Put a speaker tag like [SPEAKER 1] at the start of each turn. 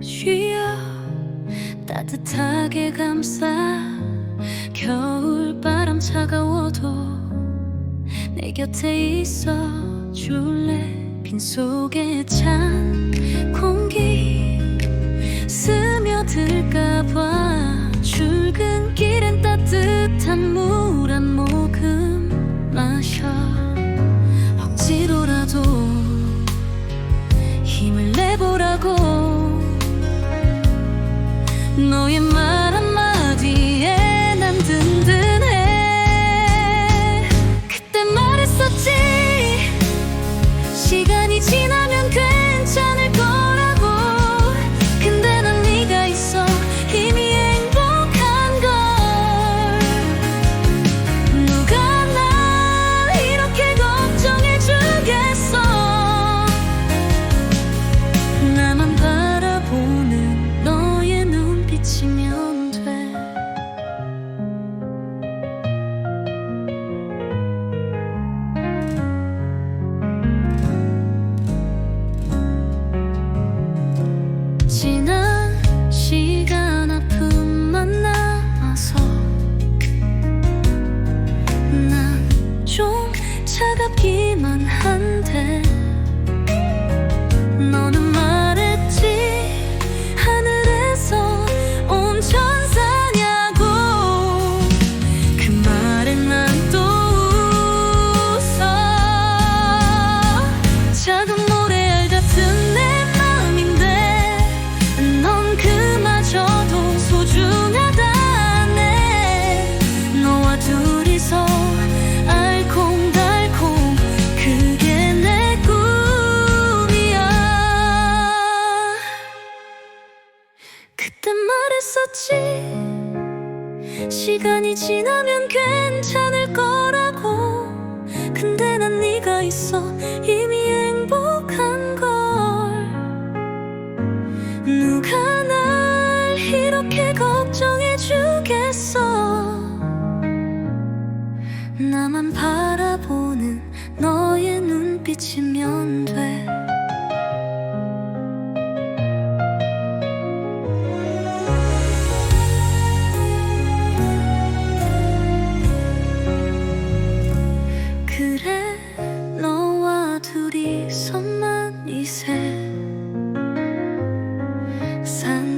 [SPEAKER 1] 쉬어 따뜻하게 감싸 겨울 바람 차가워도 내 곁에 있어 줄래? 빈속에 찬 공기 스며들까봐 출근길엔 따뜻한 물 한 모금 마셔 억지로라도 지난 그때 말했었지. 시간이 지나면 괜찮을 거라고. 근데 난 네가 있어 이미 행복한 걸. 누가 날 이렇게 걱정해 주겠어? 나만 바라보는 너의 눈빛이면 돼 散